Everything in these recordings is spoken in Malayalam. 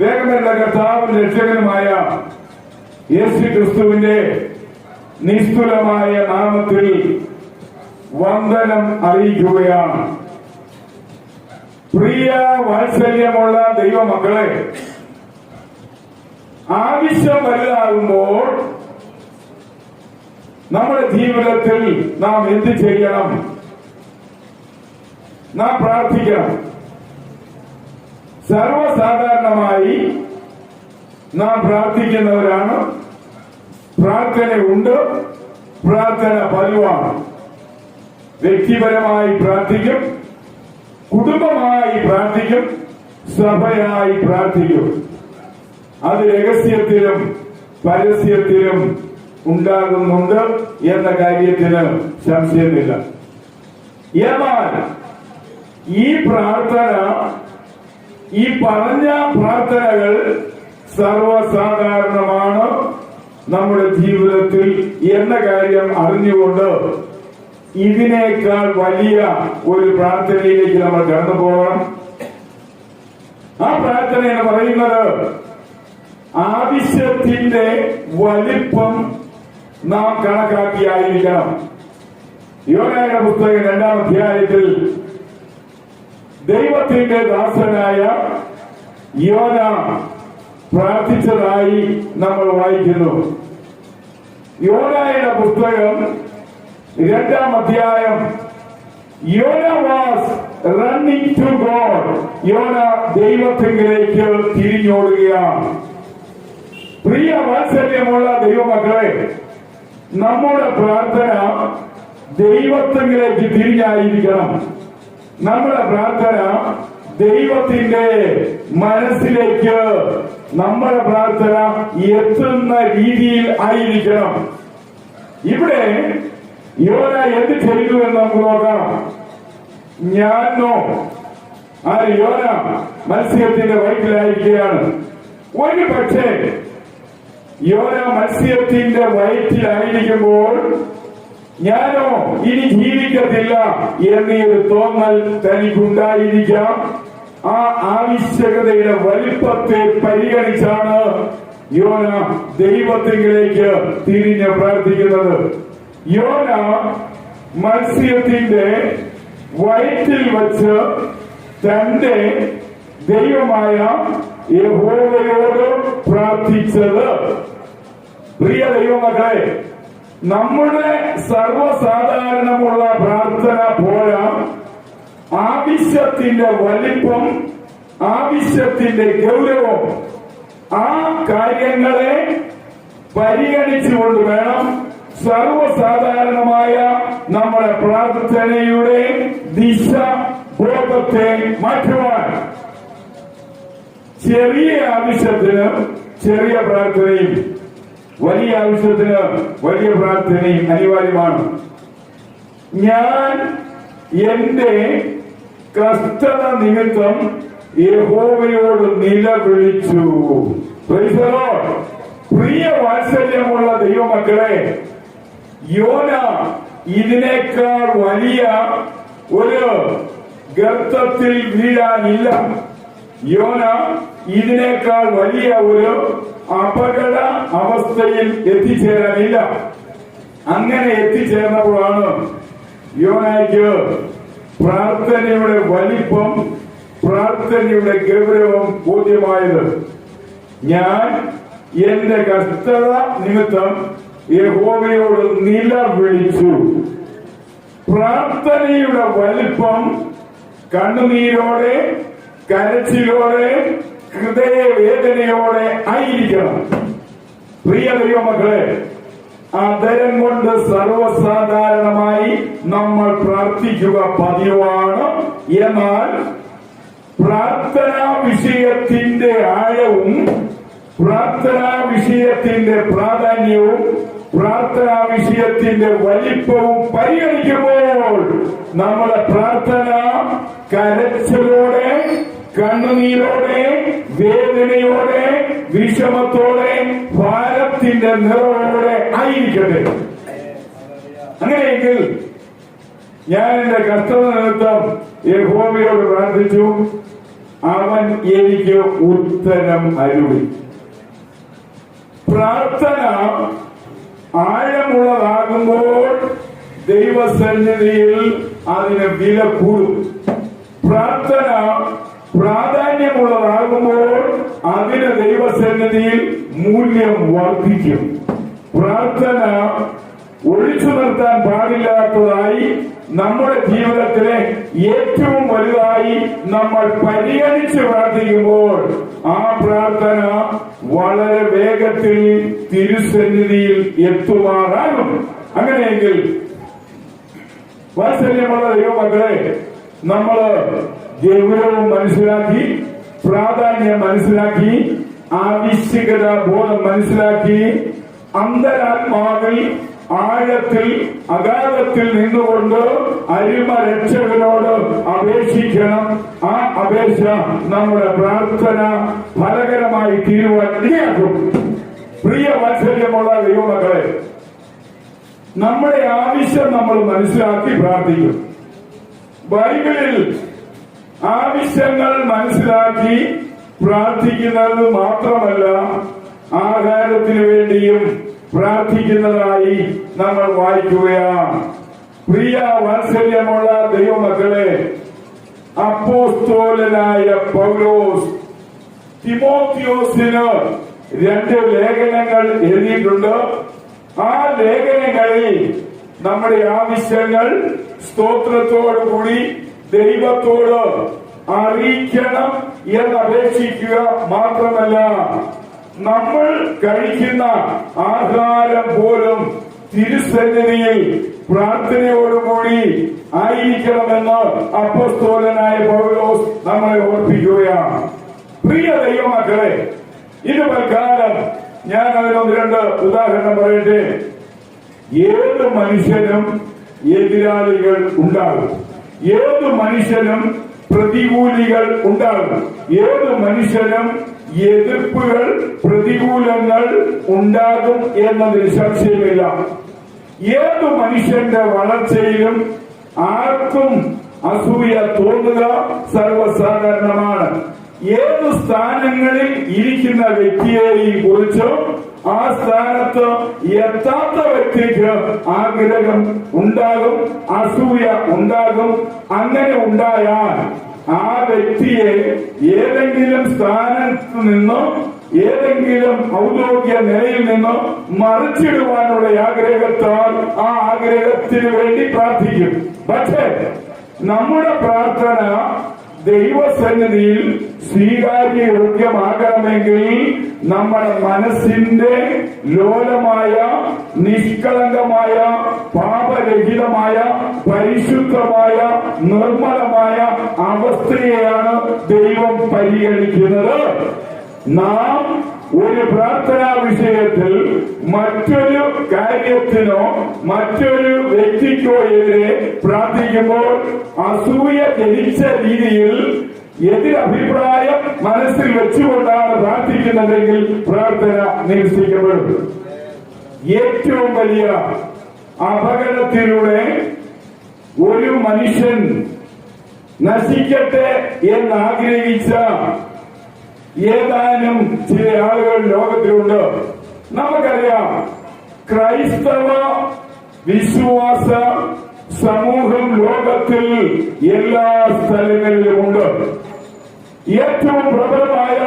വേഗമല്ല കർത്താവും രക്ഷകനുമായ യേശു ക്രിസ്തുവിന്റെ നിസ്തുലമായ നാമത്തിൽ വന്ദനം അറിയിക്കുകയാണ്. പ്രിയ വാത്സല്യമുള്ള ദൈവമക്കളെ ആവശ്യം വലുതാകുമ്പോൾ നമ്മുടെ ജീവിതത്തിൽ നാം എന്ത് ചെയ്യണം? നാം പ്രാർത്ഥിക്കണം. സർവസാധാരണമായി നാം പ്രാർത്ഥിക്കുന്നവരാണ്. പ്രാർത്ഥനയുണ്ട് പ്രാർത്ഥന പതിവാണ്. വ്യക്തിപരമായി പ്രാർത്ഥിക്കും കുടുംബമായി പ്രാർത്ഥിക്കും സഭയായി പ്രാർത്ഥിക്കും. അത് രഹസ്യത്തിലും പരസ്യത്തിലും ഉണ്ടാകുന്നുണ്ട് എന്ന കാര്യത്തിന് സംശയമില്ല. എന്നാൽ ഈ പ്രാർത്ഥന ഈ പറഞ്ഞ പ്രാർത്ഥനകൾ സർവസാധാരണമാണ് നമ്മുടെ ജീവിതത്തിൽ എന്ന കാര്യം അറിഞ്ഞുകൊണ്ട് ഇതിനേക്കാൾ വലിയ ഒരു പ്രാർത്ഥനയിലേക്ക് നമ്മൾ കടന്നു പോകണം. ആ പ്രാർത്ഥന എന്ന് പറയുന്നത് ആവശ്യത്തിന്റെ വലിപ്പം നാം കണക്കാക്കിയായിരിക്കണം. യോഗായ പുസ്തകം രണ്ടാം അധ്യായത്തിൽ ദൈവത്തിന്റെ ദാസനായ യോന പ്രാർത്ഥിച്ചതായി നമ്മൾ വായിക്കുന്നു. യോനായുടെ പുസ്തകം രണ്ടാം അധ്യായം. യോന വാസ് റണ്ണിംഗ് ടു ഗോഡ് യോന ദൈവത്തിലേക്ക് തിരിഞ്ഞോടുകയാണ്. പ്രിയ വാത്സല്യമുള്ള ദൈവമക്കളെ നമ്മുടെ പ്രാർത്ഥന ദൈവത്തിലേക്ക് തിരിഞ്ഞായിരിക്കണം. നമ്മുടെ പ്രാർത്ഥന ദൈവത്തിന്റെ മനസ്സിലേക്ക് നമ്മുടെ പ്രാർത്ഥന എത്തുന്ന രീതിയിൽ ആയിരിക്കണം. ഇവിടെ യോന എന്ത് ചെയ്തു എന്ന് നമുക്ക് നോക്കാം. ഞാനോ? ആ യോന മത്സ്യത്തിന്റെ വയറ്റിലായിരിക്കുകയാണ്. ഒരു പക്ഷേ യോന മത്സ്യത്തിന്റെ വയറ്റിലായിരിക്കുമ്പോൾ ഞാനോ ഇനി ജീവിക്കത്തില്ല എന്നൊരു തോന്നൽ തനിക്കുണ്ടായിരിക്കാം. ആ ആവശ്യകതയുടെ വലിപ്പത്തെ പരിഗണിച്ചാണ് യോന ദൈവത്തിലേക്ക് തിരിഞ്ഞ് പ്രാർത്ഥിക്കുന്നത്. യോന മത്സ്യത്തിന്റെ വയറ്റിൽ വച്ച് തന്റെ ദൈവമായ യഹോവയോട് പ്രാർത്ഥിച്ചത്. പ്രിയ ദൈവമക്കളെ നമ്മുടെ സർവസാധാരണമുള്ള പ്രാർത്ഥന പോരാ. ആവശ്യത്തിന്റെ വലിപ്പം ആവശ്യത്തിന്റെ ഗൗരവം ആ കാര്യങ്ങളെ പരിഗണിച്ചുകൊണ്ട് വേണം സർവസാധാരണമായ നമ്മുടെ പ്രാർത്ഥനയുടെ ദിശ ബോധത്തെ മാറ്റുവാൻ. ചെറിയ ആവശ്യത്തിന് ചെറിയ പ്രാർത്ഥനയും വലിയ ആവശ്യത്തിന് വലിയ പ്രാർത്ഥനയും അനിവാര്യമാണ്. ഞാൻ എന്റെ കഷ്ടത നിമിത്തം യഹോവയോട് നിലവിളിച്ചു. പ്രിയ വാത്സല്യമുള്ള ദൈവമക്കളെ യോന ഇതിനേക്കാൾ വലിയ ഒരു ഗർത്തത്തിൽ വീഴാനില്ല. യോന ഇതിനേക്കാൾ വലിയ ഒരു അപകട അവസ്ഥയിൽ എത്തിച്ചേരാനില്ല അങ്ങനെ എത്തിച്ചേർന്നപ്പോഴാണ് യോനായ്ക്ക് പ്രാർത്ഥനയുടെ വലിപ്പം പ്രാർത്ഥനയുടെ ഗൗരവം ബോധ്യമായത്. ഞാൻ എന്റെ കഷ്ടത നിമിത്തം യഹോവയോട് നിലവിളിച്ചു. പ്രാർത്ഥനയുടെ വലിപ്പം കണ്ണുനീരോടെ കരച്ചിലോടെ ഹൃദയവേദനയോടെ ആയിരിക്കണം. പ്രിയ ദൈവമക്കളെ അതരം കൊണ്ട് സർവസാധാരണമായി നമ്മൾ പ്രാർത്ഥിക്കുക പതിവാണ്. എന്നാൽ പ്രാർത്ഥനാ വിഷയത്തിന്റെ ആഴവും പ്രാർത്ഥനാ വിഷയത്തിന്റെ പ്രാധാന്യവും പ്രാർത്ഥനാ വിഷയത്തിന്റെ വലിപ്പവും പരിഗണിക്കുമ്പോൾ നമ്മുടെ പ്രാർത്ഥന കരച്ചിലോടെ കണ്ണുനീരോടെ വേദനയോടെ വിഷമത്തോടെ ഭാരത്തിന്റെ നിറവോടെ ആയിരിക്കട്ടെ. അങ്ങനെയെങ്കിൽ ഞാൻ എന്റെ കർത്തവ്യ നിമിത്തം യഹോവയോട് പ്രാർത്ഥിച്ചു. അവൻ എനിക്ക് ഉത്തരം അരുളി. പ്രാർത്ഥന ആഴമുള്ളതാകുമ്പോൾ ദൈവസന്നിധിയിൽ അതിന് വില കൂടും. പ്രാർത്ഥന പ്രാധാന്യമുള്ളതാകുമ്പോൾ അതിന് ദൈവസന്നിധിയിൽ മൂല്യം വർദ്ധിക്കും. പ്രാർത്ഥന ഒഴിച്ചു നിർത്താൻ പാടില്ലാത്തതായി നമ്മുടെ ജീവിതത്തിലെ ഏറ്റവും വലുതായി നമ്മൾ പരിഗണിച്ച് പ്രാർത്ഥിക്കുമ്പോൾ ആ പ്രാർത്ഥന വളരെ വേഗത്തിൽ തിരുസന്നിധിയിൽ എത്തുമാറാകും അങ്ങനെയെങ്കിൽ വാത്സല്യമുള്ള ദൈവമക്കളെ നമ്മൾ ഗൗരവം മനസ്സിലാക്കി പ്രാധാന്യം മനസ്സിലാക്കി ആവശ്യകത ബോധം മനസ്സിലാക്കി അന്തരാത്മാവിൽ ആഴത്തിൽ അഗാധത്തിൽ നിന്നുകൊണ്ട് അരിമ രക്ഷകനോട് അപേക്ഷിക്കണം. ആ അപേക്ഷ നമ്മുടെ പ്രാർത്ഥന ഫലകരമായി തീരുവാൻ ഇടയാക്കും. പ്രിയ വാത്സല്യമുള്ള ദൈവമക്കളെ നമ്മുടെ ആവശ്യം നമ്മൾ മനസ്സിലാക്കി പ്രാർത്ഥിക്കും. ബൈബിളിൽ ആവശ്യങ്ങൾ മനസ്സിലാക്കി പ്രാർത്ഥിക്കുന്നത് മാത്രമല്ല ആഹാരത്തിന് വേണ്ടിയും പ്രാർത്ഥിക്കുന്നതായി നമ്മൾ വായിക്കുകയാണ്. പ്രിയ വാത്സല്യമുള്ള ദൈവമക്കളെ അപ്പോസ്തോലനായ പൗലോസ് തിമോത്തിയോസിന് രണ്ട് ലേഖനങ്ങൾ എഴുതിയിട്ടുണ്ട്. ആ ലേഖനങ്ങളിൽ നമ്മുടെ ആവശ്യങ്ങൾ സ്തോത്രത്തോടുകൂടി ദൈവത്തോട് അറിയിക്കണം എന്ന് അപേക്ഷിക്കുക മാത്രമല്ല നമ്മൾ കഴിക്കുന്ന ആഹാരം പോലും തിരുസന്നിധിയിൽ പ്രാർത്ഥനയോടുകൂടി ആയിരിക്കണമെന്ന് അപ്പസ്തോലനായ പൗലോസ് നമ്മളെ ഓർപ്പിക്കുകയാണ്. പ്രിയ ദൈവമക്കളെ ഇത് പ്രകാരം ഞാൻ അതിനൊന്ന് രണ്ട് ഉദാഹരണം പറയട്ടെ. ഏത് മനുഷ്യനും എതിരാളികൾ ഉണ്ടാകും. ഏത് മനുഷ്യനും പ്രതികൂലികൾ ഉണ്ടാകും. ഏത് മനുഷ്യനും എതിർപ്പുകൾ പ്രതികൂലങ്ങൾ ഉണ്ടാകും എന്നതിൽ സംശയമില്ല. ഏത് മനുഷ്യന്റെ വളർച്ചയിലും ആർക്കും അസൂയ തോന്നുക സർവസാധാരണമാണ്. ഏത് സ്ഥാനങ്ങളിൽ ഇരിക്കുന്ന വ്യക്തിയെയും കുറിച്ച് ആ സ്ഥാനത്ത് എത്താത്ത വ്യക്തിക്ക് ആഗ്രഹം ഉണ്ടാകും അസൂയ ഉണ്ടാകും. അങ്ങനെ ഉണ്ടായാൽ ആ വ്യക്തിയെ ഏതെങ്കിലും സ്ഥാനത്ത് നിന്നോ ഏതെങ്കിലും ഔദ്യോഗിക നിലയിൽ നിന്നോ മറിച്ചിടുവാനുള്ള ആഗ്രഹത്താൽ ആ ആഗ്രഹത്തിന് വേണ്ടി പ്രാർത്ഥിക്കും. പക്ഷേ നമ്മുടെ പ്രാർത്ഥന ദൈവസന്നിധിയിൽ സ്വീകാര്യയോഗ്യമാകണമെങ്കിൽ നമ്മുടെ മനസ്സിന്റെ ലോലമായ നിഷ്കളങ്കമായ പാപരഹിതമായ പരിശുദ്ധമായ നിർമ്മലമായ അവസ്ഥയെയാണ് ദൈവം പരിഗണിക്കുന്നത്. നാം ഒരു പ്രാർത്ഥനാ വിഷയത്തിൽ മറ്റൊരു കാര്യത്തിനോ മറ്റൊരു വ്യക്തിക്കോ എതിരെ പ്രാർത്ഥിക്കുമ്പോൾ അസൂയ ജനിച്ച രീതിയിൽ എതിരഭിപ്രായം മനസ്സിൽ വെച്ചുകൊണ്ടാണ് പ്രാർത്ഥിക്കുന്നതെങ്കിൽ പ്രാർത്ഥന നിരസിക്കപ്പെടും. ഏറ്റവും വലിയ അപകടത്തിലൂടെ ഒരു മനുഷ്യൻ നശിക്കട്ടെ എന്നാഗ്രഹിച്ച ഏതാനും ചില ആളുകൾ ലോകത്തിലുണ്ട്. നമുക്കറിയാം ക്രൈസ്തവ വിശ്വാസ സമൂഹം ലോകത്തിൽ എല്ലാ സ്ഥലങ്ങളിലുമുണ്ട്. ഏറ്റവും പ്രബലമായ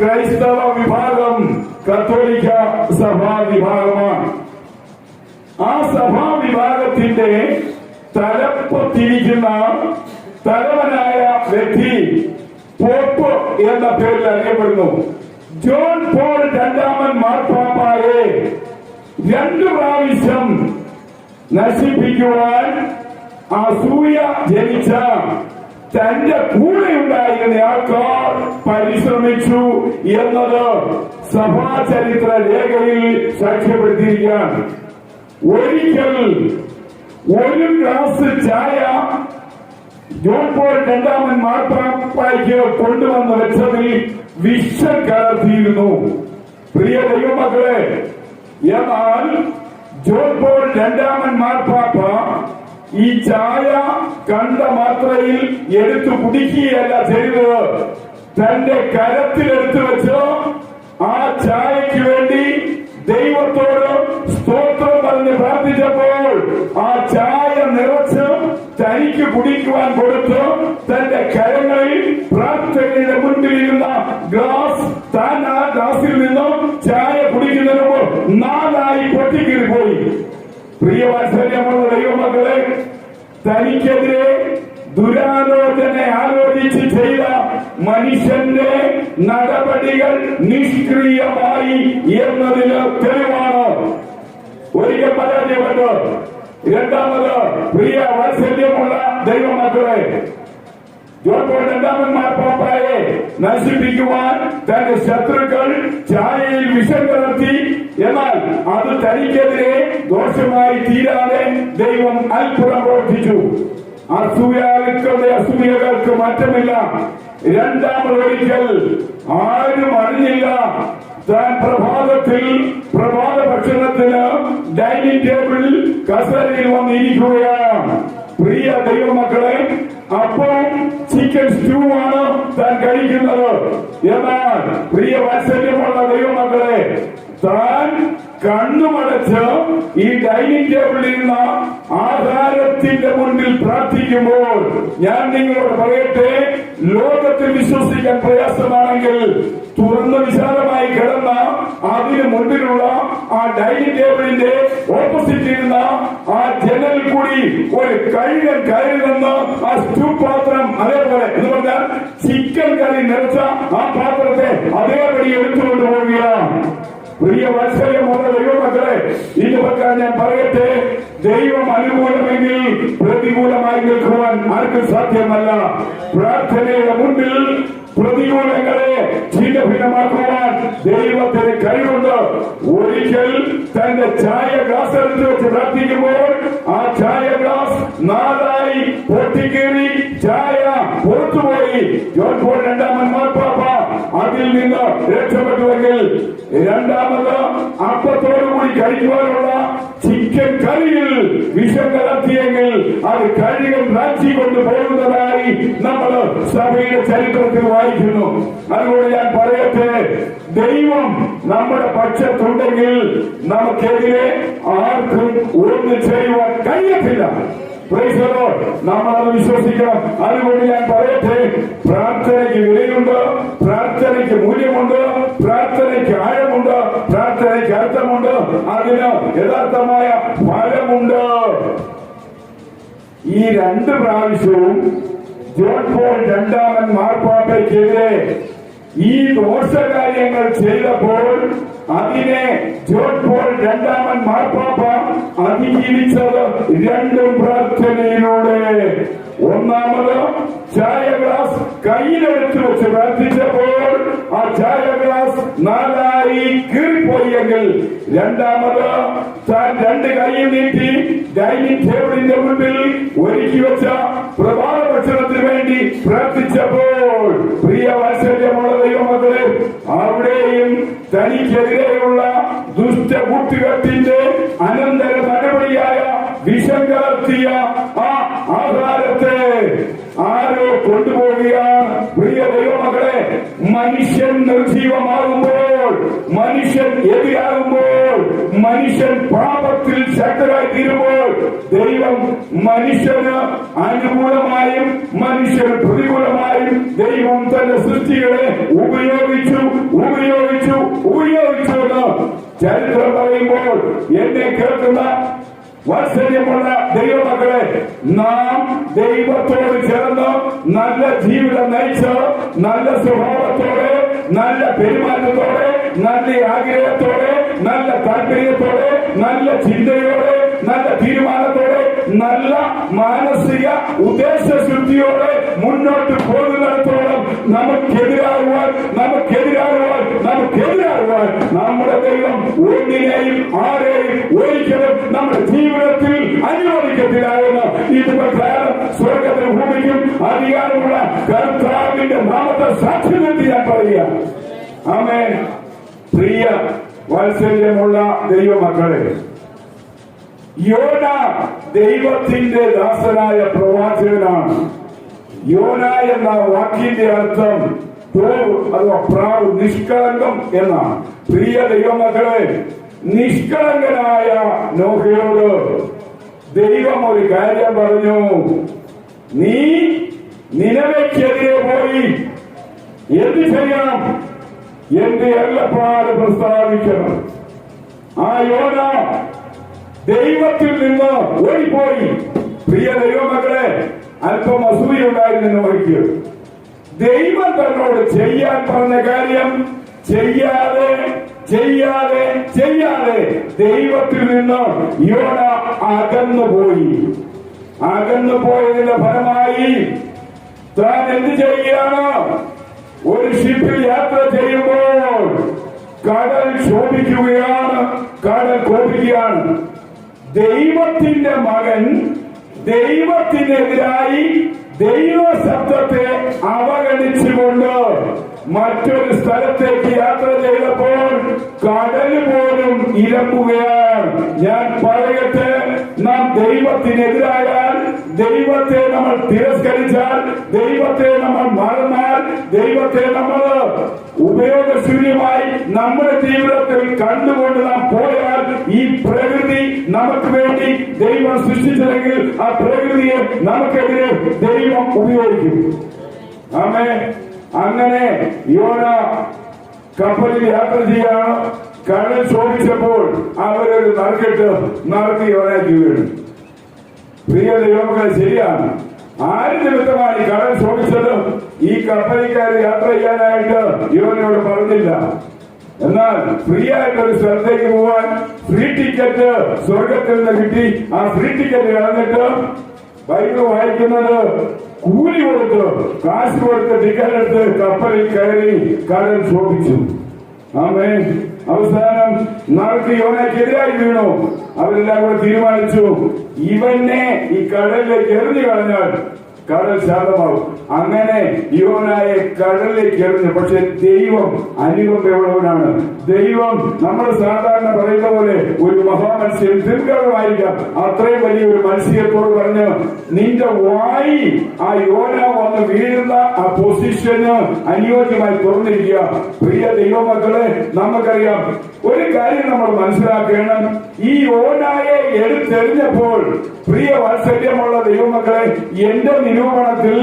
ക്രൈസ്തവ വിഭാഗം കത്തോലിക്ക സഭാ വിഭാഗമാണ്. ആ സഭാ വിഭാഗത്തിന്റെ തലപ്പത്തിരിക്കുന്ന തലവനായ വ്യക്തി പോപ്പ് എന്ന പേരിൽ അറിയപ്പെടുന്നു. ജോൺ പോൾ രണ്ടാമൻ മാർപ്പാപ്പായെ രണ്ടു പ്രാവശ്യം നശിപ്പിക്കുവാൻ അസൂയ ജനിച്ച തന്റെ കൂടെ ഉണ്ടായിരുന്ന ആൾക്കാർ പരിശ്രമിച്ചു എന്നത് സഭാചരിത്ര രേഖയിൽ സാക്ഷ്യപ്പെടുത്തിയിരിക്കുകയാണ്. ഒരിക്കൽ ഒരു ഗ്ലാസ് ചായ ജോൺ പോൾ രണ്ടാമൻ മാർപ്പാപ്പായ്ക്ക് കൊണ്ടുവന്ന ലക്ഷത്തിൽ വിഷം കലർത്തിയിരുന്നു പ്രിയ ദൈവമക്കളെ എന്നാൽ ജോൺ പോൾ രണ്ടാമൻ മാർപ്പാപ്പ ഈ ചായ കണ്ട മാത്രയിൽ എടുത്തു കുടിക്കുകയല്ല ചെയ്തത്. തന്റെ കരത്തിലെടുത്തു വെച്ച് ആ ചായയ്ക്ക് വേണ്ടി ദൈവത്തോട് സ്തോത്രം പറഞ്ഞ് പ്രാർത്ഥിച്ചപ്പോൾ ആ ചായ നിറച്ച് കുടിക്കുവാൻ കൊടുത്തു തന്റെ കരങ്ങളിൽ പ്രാർത്ഥനയുടെ മുൻപിൽ ഇരുന്ന ഗ്ലാസ് താൻ ആ ഗ്ലാസിൽ നിന്നും ചായ കുടിക്കുന്നതിന് മുമ്പ് നാലായി പൊട്ടിക്കീറി പോയി. പ്രിയവാത്സല്യമുള്ള ദൈവമക്കളെ തനിക്കെതിരെ ദുരാലോചന ആലോചിച്ച് ചെയ്ത മനുഷ്യന്റെ നടപടികൾ നിഷ്ക്രിയമായി എന്നതിന് തെളിവാണ്. ഒരിക്കൽ പരാജയപ്പെട്ടു രണ്ടാമത് പ്രിയ വാത്സല്യമുള്ള ദൈവമക്കളെ ജോർപ്പോൾ രണ്ടാമൻ മാർപ്പാപ്പായെ നശിപ്പിക്കുവാൻ തന്റെ ശത്രുക്കൾ ചായയിൽ വിഷം കലർത്തി. എന്നാൽ അത് തനിക്കെതിരെ ദോഷമായി തീരാതെ ദൈവം അത്ഭുതം പ്രവർത്തിച്ചു. അസൂയാലുക്കളുടെ അസൂയകൾക്ക് മാറ്റമില്ല. രണ്ടാമതൊരിക്കൽ ആരും അറിഞ്ഞില്ല. താൻ പ്രഭാതത്തിൽ പ്രഭാത ഭക്ഷണത്തിന് ഡൈനിങ് ടേബിളിൽ കസരയിൽ വന്നിരിക്കുകയാണ്. പ്രിയ ദൈവമക്കളെ അപ്പം ചിക്കൻ സ്റ്റൂ ആണ് താൻ കഴിക്കുന്നത്. എന്നാൽ പ്രിയ വാത്സല്യമുള്ള ദൈവമക്കളെ താൻ കണ്ണുമടച്ച് ഈ ഡൈനിങ് ടേബിളിൽ നിന്ന് ആഹാരത്തിന്റെ മുന്നിൽ പ്രാർത്ഥിക്കുമ്പോൾ ഞാൻ നിങ്ങളോട് പറയട്ടെ ലോകത്തിൽ വിശ്വസിക്കാൻ പ്രയാസമാണെങ്കിൽ തുറന്ന് വിശാലമായി കിടന്ന അതിന് മുൻപിലുള്ള ആ ഡൈനിങ് ടേബിളിന്റെ ഓപ്പോസിറ്റ് ഇരുന്ന ആ ജനൽ കൂടി ഒരു കഴുകൻ കയറി നിന്ന് ആ സ്റ്റൂ പാത്രം അതേപോലെ എന്ന് പറഞ്ഞാൽ ചിക്കൻ കറി നിറച്ച ആ പാത്രത്തെ അതേപടി എടുത്തുകൊണ്ട് പോവുകയാണ്. പ്രിയ വാത്സല്യമുള്ള ദൈവമക്കളെ ഇത് വെക്കാൻ ഞാൻ പറയട്ടെ. ദൈവം അനുകൂലമെങ്കിൽ പ്രതികൂലമായി നിൽക്കുവാൻ ആർക്കും സാധ്യമല്ല. പ്രാർത്ഥനയുടെ മുൻപിൽ പ്രതികൂലങ്ങളെ ഛീനഭിന്നമാക്കുവാൻ ദൈവത്തിന് കഴിവുണ്ട്. ഒരിക്കൽ തന്റെ ചായ ഗ്ലാസ് വെച്ച് പ്രാർത്ഥിക്കുമ്പോൾ ആ ചായ ഗ്ലാസ് നാലായി പൊട്ടിക്കേറി. ചായ പുറത്തുപോയി. ജോൺ പോൾ രണ്ടാമൻ മാർപ്പാപ്പ അതിൽ നിന്ന് രക്ഷപ്പെട്ടുവെങ്കിൽ രണ്ടാമത് അപ്പത്തോടുകൂടി കഴിക്കുവാനുള്ള ചിക്കൻ കറിയിൽ വിഷം കലർത്തിയെങ്കിൽ അത് കഴുകൻ രാജി കൊണ്ട് പോകുന്നതായി നമ്മൾ സഭയുടെ ചരിത്രത്തിൽ വായിക്കുന്നു. അതുകൊണ്ട് ഞാൻ പറയട്ടെ ദൈവം നമ്മുടെ പക്ഷത്തുണ്ടെങ്കിൽ നമുക്കെതിരെ ആർക്കും ഒന്നും ചെയ്യുവാൻ കഴിയത്തില്ല. നമ്മൾ വിശ്വസിക്കണം. അതുകൊണ്ട് ഞാൻ പറയട്ടെ പ്രാർത്ഥനയ്ക്ക് വിലയുണ്ട് പ്രാർത്ഥനയ്ക്ക് മൂല്യമുണ്ട് പ്രാർത്ഥനയ്ക്ക് ആഴമുണ്ട് പ്രാർത്ഥനയ്ക്ക് അർത്ഥമുണ്ട് അതിന് യഥാർത്ഥമായ ഫലമുണ്ട് ഈ രണ്ട് പ്രാവശ്യവും ജോൺ പോൾ രണ്ടാമൻ മാർപ്പാപ്പയ്ക്കെതിരെ ഈ ദോഷകാര്യങ്ങൾ ചെയ്തപ്പോൾ അതിനെ ജോൺ പോൾ രണ്ടാമൻ മാർപ്പാപ്പ അതിജീവിച്ചത് രണ്ടും പ്രാർത്ഥനയിലൂടെ. ഒന്നാമത് ചായ ഗ്ലാസ് കയ്യിലെടുത്ത് വെച്ച് പ്രാർത്ഥിച്ചപ്പോൾ ആ ചായ ഗ്ലാസ് നാലായി കീറിപ്പോയെങ്കിൽ രണ്ടാമത് താൻ രണ്ട് കൈയും നീട്ടി ഡൈനിങ് ടേബിളിന്റെ മുൻപിൽ ഒരുക്കി വെച്ച പ്രഭാത ഭക്ഷണത്തിന് വേണ്ടി പ്രാർത്ഥിച്ചപ്പോൾ പ്രിയ വാത്സല്യമുള്ള ദൈവമക്കളെ അവിടെയും തനിക്കെതിരെയുള്ള ദുഷ്ട കൂട്ടുകെട്ടിന്റെ അനന്തര നടപടിയായ വിഷം കലർത്തിയ ആ ആഹാരത്തെ ആരോ കൊണ്ടുപോവുകയാണ്. പ്രിയ ദൈവമക്കളെ മനുഷ്യൻ നിർജീവമാകുമ്പോൾ മനുഷ്യൻ എതിരാകുമ്പോൾ മനുഷ്യൻ പാപത്തിൽ ശക്തരായി തീരുമ്പോൾ ദൈവം മനുഷ്യന് അനുകൂലമായും മനുഷ്യന് പ്രതികൂലമായും ദൈവം തന്റെ സൃഷ്ടികളെ ഉപയോഗിച്ചു ഉപയോഗിച്ചു ഉപയോഗിച്ചു എന്ന് ചരിത്രം പറയുമ്പോൾ എന്നെ കേൾക്കുന്ന വാത്സല്യമുള്ള ദൈവമക്കളെ നാം ദൈവത്തോട് ചേർന്ന് നല്ല ജീവിതം നയിച്ച് നല്ല സ്വഭാവത്തോടെ നല്ല പെരുമാറ്റത്തോടെ നല്ല ആഗ്രഹത്തോടെ നല്ല താല്പര്യത്തോടെ നല്ല ചിന്തയോടെ നല്ല തീരുമാനത്തോടെ നല്ല മാനസിക ഉദ്ദേശശുദ്ധിയോടെ മുന്നോട്ട് പോകുന്നിടത്തോളം നമുക്കെതിരാകുവാൻ ഒന്നിനെയും ആരെയും ഒരിക്കലും നമ്മുടെ ജീവിതത്തിൽ അനുവദിക്കത്തില്ല എന്ന് ഇത് പ്രകാരം സ്വർഗത്തിന് ഭൂമിക്കും അധികാരമുള്ള കർത്താവിന്റെ നാമത്തെ സാക്ഷി നിർത്തി ഞാൻ പറയുക. ആമേ പ്രിയ വാത്സല്യമുള്ള ദൈവമക്കളെ യോന ദൈവത്തിന്റെ ദാസനായ പ്രവാചകനാണ്. യോന എന്ന വാക്കിന്റെ അർത്ഥം പ്രോവ് നിഷ്കളങ്കം എന്നാണ്. പ്രിയ ദൈവമക്കളെ നിഷ്കളങ്കനായ നോഹയോട് ദൈവം ഒരു കാര്യം പറഞ്ഞു. നീ നിലവയ്ക്കെതിരെ പോയി. എന്ത് ചെയ്യണം എന്റെ എല്ലപ്പാട് പ്രസ്താവിക്കണം. ആ യോന ദൈവത്തിൽ നിന്ന് ഓടിപ്പോയി. പ്രിയ ദൈവമക്കളെ അല്പം അസൂയുണ്ടായിരുന്നു നോക്കിയ ദൈവം തന്നോട് ചെയ്യാൻ പറഞ്ഞ കാര്യം ചെയ്യാതെ ചെയ്യാതെ ചെയ്യാതെ ദൈവത്തിൽ നിന്ന് യോന അകന്നു പോയി അകന്നു പോയതിന്റെ ഫലമായി താൻ എന്ത് ചെയ്യുകയാണ്? ഒരു ഷിപ്പിൽ യാത്ര ചെയ്യുമ്പോൾ കടൽ ശോഭിക്കുകയാണ് കടൽ കോപിക്കുകയാണ്. ദൈവത്തിന്റെ മകൻ ദൈവത്തിനെതിരായി ദൈവശബ്ദത്തെ അവഗണിച്ചുകൊണ്ട് മറ്റൊരു സ്ഥലത്തേക്ക് യാത്ര ചെയ്തപ്പോൾ കടൽ പോലും ഇരമ്പുകയാണ് ഞാൻ പറയട്ടെ നാം ദൈവത്തിനെതിരായാൽ ദൈവത്തെ നമ്മൾ തിരസ്കരിച്ചാൽ ദൈവത്തെ നമ്മൾ മറന്നാൽ ദൈവത്തെ നമ്മൾ ഉപയോഗശൂന്യമായി നമ്മുടെ ജീവിതത്തിൽ കണ്ടുകൊണ്ട് നാം പോയാൽ ഈ പ്രകൃതി നമുക്ക് വേണ്ടി ദൈവം സൃഷ്ടിച്ചതെങ്കിൽ ആ പ്രകൃതിയെ നമുക്കെതിരെ ദൈവം ഉപയോഗിക്കും. ആമേ അങ്ങനെ യോന കപ്പലിൽ യാത്ര ചെയ്യാണ് കടൽ ശോഭിച്ചപ്പോൾ അവരൊരു നറുക്കിട്ട് നറുക്ക് യോനാക്കി വീണു. പ്രിയ ദൈവമക്കളെ ശരിയാണ്. ആര് നിമിത്തമാണ് ഈ കടൽ ശോഭിച്ചത് ഈ കപ്പലിക്കാർ യാത്ര ചെയ്യാനായിട്ട് യോനയോട് പറഞ്ഞില്ല. എന്നാൽ ഫ്രീ ആയിട്ട് ഒരു സ്ഥലത്തേക്ക് പോവാൻ ഫ്രീ ടിക്കറ്റ് സ്വർഗത്തിൽ നിന്ന് കിട്ടി. ആ ഫ്രീ ടിക്കറ്റ് കളഞ്ഞിട്ട് ബൈബിൾ വായിക്കുന്നത് കൂലി കൊടുത്ത് കാശ് കൊടുത്ത് ടിക്കറ്റ് കപ്പലിൽ കയറി കടൽ ശോഭിച്ചു ആമേ അവസാനം നടത്തി യോനക്കെതിരായി വീണു. അവരെല്ലാം കൂടെ തീരുമാനിച്ചു. ഇവനെ ഈ കടലിലേക്ക് എറിഞ്ഞു കളഞ്ഞാൽ കടൽ ശാന്തമാവും അങ്ങനെ യോനായെ കടലിലേക്ക് എറിഞ്ഞു പക്ഷെ ദൈവം അനുകമ്പയുള്ളവനാണ് ദൈവം നമ്മൾ സാധാരണ പറയുന്ന പോലെ ഒരു മഹാമത്സ്യം ദീർഘമായിരിക്കാം അത്രയും വലിയ ഒരു മത്സ്യത്തോട് പറഞ്ഞ് നിന്റെ വായി ആ യോന വന്ന് വീഴുന്ന ആ പൊസിഷന് അനുയോജ്യമായി തുറന്നിരിക്കുക. പ്രിയ ദൈവമക്കളെ നമുക്കറിയാം ഒരു കാര്യം നമ്മൾ മനസ്സിലാക്കണം. ഈ യോനായെ എടുത്തെറിഞ്ഞപ്പോൾ പ്രിയ വാത്സല്യമുള്ള ദൈവമക്കളെ എന്റെ നിരൂപണത്തിൽ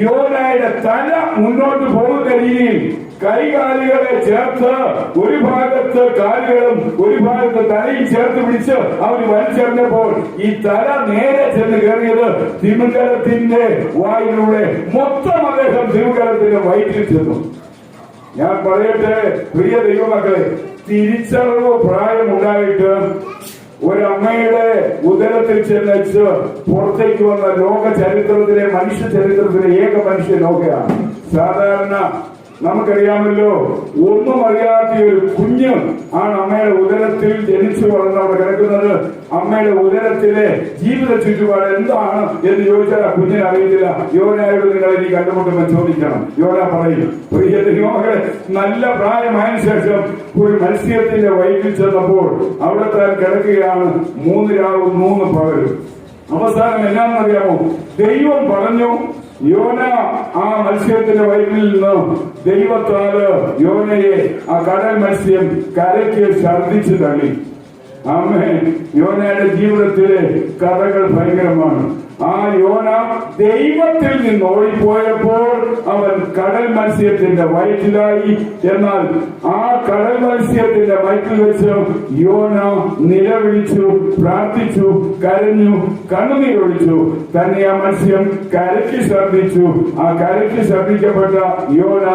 യോനായുടെ തല മുന്നോട്ട് പോകുന്ന രീതിയിൽ കൈകാലുകളെ ചേർത്ത് ഒരു ഭാഗത്ത് കാലുകളും ഒരു ഭാഗത്ത് തലയും ചേർത്ത് പിടിച്ച് അവർ വലിച്ചെറിഞ്ഞപ്പോൾ ഈ തല നേരെ ചെന്ന് കയറിയത് തിമിംഗലത്തിന്റെ വായിലൂടെ മൊത്തം അദ്ദേഹം തിമിംഗലത്തിന്റെ വയറ്റിൽ ചെന്നു. ഞാൻ പറയട്ടെ പ്രിയ ദൈവമക്കളെ തിരിച്ചറിവ് പ്രായമുണ്ടായിട്ട് ഒരമ്മയുടെ ഉദരത്തിൽ ചെന്നച്ച് പുറത്തേക്ക് വന്ന ലോക ചരിത്രത്തിലെ മനുഷ്യ ചരിത്രത്തിലെ ഏക മനുഷ്യ ലോകയാണ്. സാധാരണ നമുക്കറിയാമല്ലോ ഒന്നും അറിയാത്ത ഒരു കുഞ്ഞ് ആണ് അമ്മയുടെ ഉദരത്തിൽ ജനിച്ചു വളർന്ന് അവിടെ കിടക്കുന്നത്. അമ്മയുടെ ഉദരത്തിലെ ജീവിത ചുറ്റുപാട് എന്താണ് എന്ന് ചോദിച്ചാൽ ആ കുഞ്ഞിനെ അറിയത്തില്ല. യോനായോട് നിങ്ങൾ ഇനി കണ്ടുമുട്ടുമ്പോൾ ചോദിക്കണം. യോന പറയും ദൈവമകളെ നല്ല പ്രായമായതിനു ശേഷം ഒരു മത്സ്യത്തിന്റെ വയറ്റിൽ ചെന്നപ്പോൾ അവിടെ താൻ കിടക്കുകയാണ് മൂന്ന് രാവും മൂന്ന് പകലും. അവസാനം എന്നാണെന്നറിയാമോ? ദൈവം പറഞ്ഞു യോന ആ മത്സ്യത്തിന്റെ വയറ്റിൽ നിന്ന് ദൈവത്താൽ യോനയെ ആ കടൽ മത്സ്യം കരയ്ക്ക് ഛർദിച്ചു തള്ളി ആമേ യോനയുടെ ജീവിതത്തിലെ കഥകൾ ഭയങ്കരമാണ്. ആ യോന ദൈവത്തിൽ നിന്ന് ഓടിപ്പോയപ്പോൾ അവൻ കടൽ മത്സ്യത്തിന്റെ വയറ്റിലായി. എന്നാൽ ആ കടൽ മത്സ്യത്തിന്റെ വയറ്റിൽ വെച്ച് യോന നിലവിളിച്ചു പ്രാർത്ഥിച്ചു കരഞ്ഞു കണ്ണുനീരൊഴിച്ചു തന്നെ ആ മത്സ്യം കരയ്ക്ക് ശ്രദ്ധിച്ചു ആ കരയ്ക്ക് ശ്രദ്ധിക്കപ്പെട്ട യോന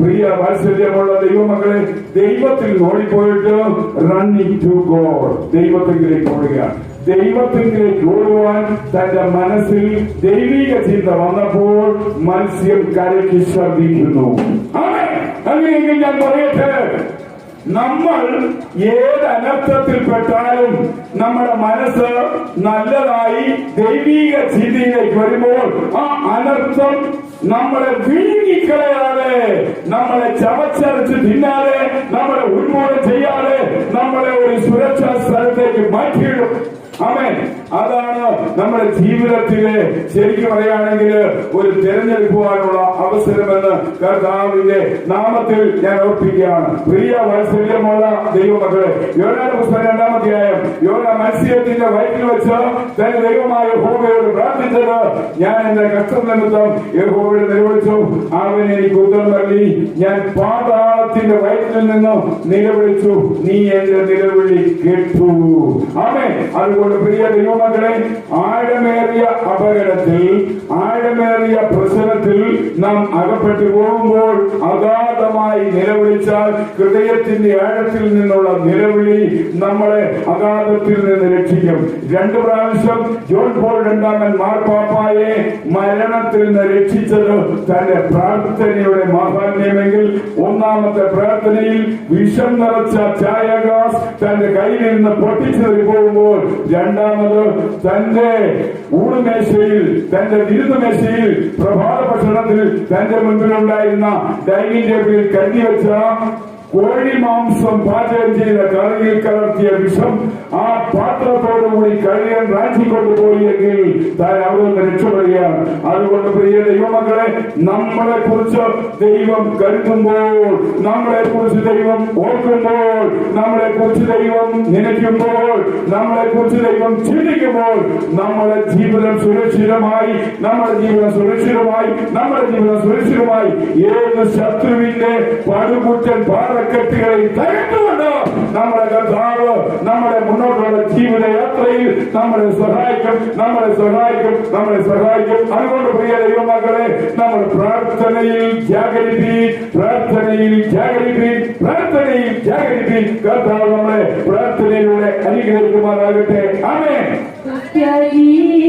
പ്രിയ വാത്സല്യമുള്ള ദൈവമക്കളെ ദൈവത്തിൽ ഓടിപ്പോയിട്ട് റണ്ണിങ് ടു ഗോഡ് ദൈവത്തിലേക്ക് ഓടുകയാണ്. ദൈവത്തിലേക്ക് ഓടുവാൻ തന്റെ മനസ്സിൽ ദൈവിക ചിന്ത വന്നപ്പോൾ മത്സ്യം കരയ്ക്ക് ശ്രദ്ധിക്കുന്നു. അങ്ങനെയെങ്കിൽ ഞാൻ പറയട്ടെ നമ്മൾ ഏത് അനർത്ഥത്തിൽപ്പെട്ടാലും നമ്മുടെ മനസ്സ് നല്ലതായി ദൈവിക ചിന്തയിലേക്ക് വരുമ്പോൾ ആ അനർത്ഥം നമ്മളെ വിഴുങ്ങിക്കളയാതെ നമ്മളെ ചവച്ചരച്ച് തിന്നാതെ നമ്മളെ ഉന്മൂലനം ചെയ്യാതെ നമ്മളെ ഒരു സുരക്ഷാ സ്ഥലത്തേക്ക് മാറ്റിയിടും ആമേ അതാണ് നമ്മുടെ ജീവിതത്തിലെ ശരിക്കും പറയുകയാണെങ്കിൽ ഒരു തിരഞ്ഞെടുക്കുവാനുള്ള അവസരമെന്ന് കർത്താവിന്റെ നാമത്തിൽ ഞാൻ ഓർപ്പിക്കുകയാണ്. പ്രിയ വാത്സല്യമുള്ള ദൈവമക്കളെ യോനാ പുസ്തകം രണ്ടാമധ്യായം യോന മത്സ്യത്തിന്റെ വയറ്റിൽ വെച്ച് തന്റെ ദൈവമായ ഹോമയോട് പ്രാർത്ഥിച്ചത് ഞാൻ എന്റെ കഷ്ടം നിമിത്തം യഹോവയോട് നിലവിളിച്ചു. അവൻ എനിക്ക് ഉത്തരം നൽകി. ഞാൻ പാതാളത്തിന്റെ വയറ്റിൽ നിന്നും നിലവിളിച്ചു. നീ എന്റെ നിലവിളി കേട്ടു. ആമേ അതുകൊണ്ട് പ്രിയ ദൈവമക്കളെ ആഴമേറിയ അപകടത്തിൽ ആഴമേറിയ പ്രശ്നത്തിൽ നാം അകപ്പെട്ടു പോകുമ്പോൾ അഗാധമായി നിലവിളിച്ചാൽ ഹൃദയത്തിന്റെ ആഴത്തിൽ നിന്നുള്ള നിലവിളി നമ്മളെ അഗാധത്തിൽ നിന്ന് രക്ഷിക്കും. രണ്ടു പ്രാവശ്യം ജോൺ പോൾ രണ്ടാമൻ മാർപ്പാപ്പായെ മരണത്തിൽ നിന്ന് രക്ഷിച്ചത് തന്റെ പ്രാർത്ഥനയുടെ മാഹാത്മ്യമെങ്കിൽ ഒന്നാമത്തെ പ്രാർത്ഥനയിൽ വിഷം നിറച്ച ചായ ഗ്ലാസ് തന്റെ കയ്യിൽ നിന്ന് പൊട്ടിച്ചെറി പോകുമ്പോൾ രണ്ടാമത് തന്റെ ഊണുമേശയിൽ തന്റെ വിരുദ്ധമേശയിൽ പ്രഭാത ഭക്ഷണത്തിൽ തന്റെ മുൻപിലുണ്ടായിരുന്ന ഡൈനിങ് ടേബിളിൽ കരുതി വെച്ച കോഴി മാംസം പാചകം ചെയ്ത കറിയിൽ കലർത്തിയ വിഷം ആ പാത്രത്തോടുകൂടി കഴിയാൻ റാഞ്ചിക്കൊണ്ടുപോയെങ്കിൽ താൻ അവിടെ നിന്ന് രക്ഷപ്പെടുകയാണ് അതുകൊണ്ട് പ്രിയ ദൈവമക്കളെ നമ്മളെ കുറിച്ച് ദൈവം കരുതുമ്പോൾ നമ്മളെ കുറിച്ച് ദൈവം ഓർക്കുമ്പോൾ നമ്മളെ കുറിച്ച് ദൈവം നനയ്ക്കുമ്പോൾ നമ്മളെ കുറിച്ച് ദൈവം ചിന്തിക്കുമ്പോൾ നമ്മുടെ ജീവിതം സുരക്ഷിതമായി നമ്മുടെ ജീവിതം സുരക്ഷിതമായി നമ്മുടെ ജീവിതം സുരക്ഷിതമായി ഏത് ശത്രുവിന്റെ പടുകുറ്റൻ പാറക്കെട്ടുകളെ തകർത്തുകൊണ്ട് നമ്മുടെ കർത്താവ് നമ്മുടെ മുന്നോട്ടുള്ള ജീവിതയാത്രയിൽ നമ്മളെ സഹായിക്കും നമ്മളെ സഹായിക്കും നമ്മളെ സഹായിക്കും. അതുകൊണ്ട് പ്രിയ ദൈവമക്കളെ നമ്മൾ പ്രാർത്ഥനയിൽ ജാഗരിപ്പി പ്രാർത്ഥനയിൽ ജാഗരിപ്പി പ്രാർത്ഥനയിൽ ജാഗരിപ്പി കർത്താവ് നമ്മളെ പ്രാർത്ഥനയിലൂടെ അനുഗ്രഹിക്കുമാറാകട്ടെ. ആമേ സത്യജീവി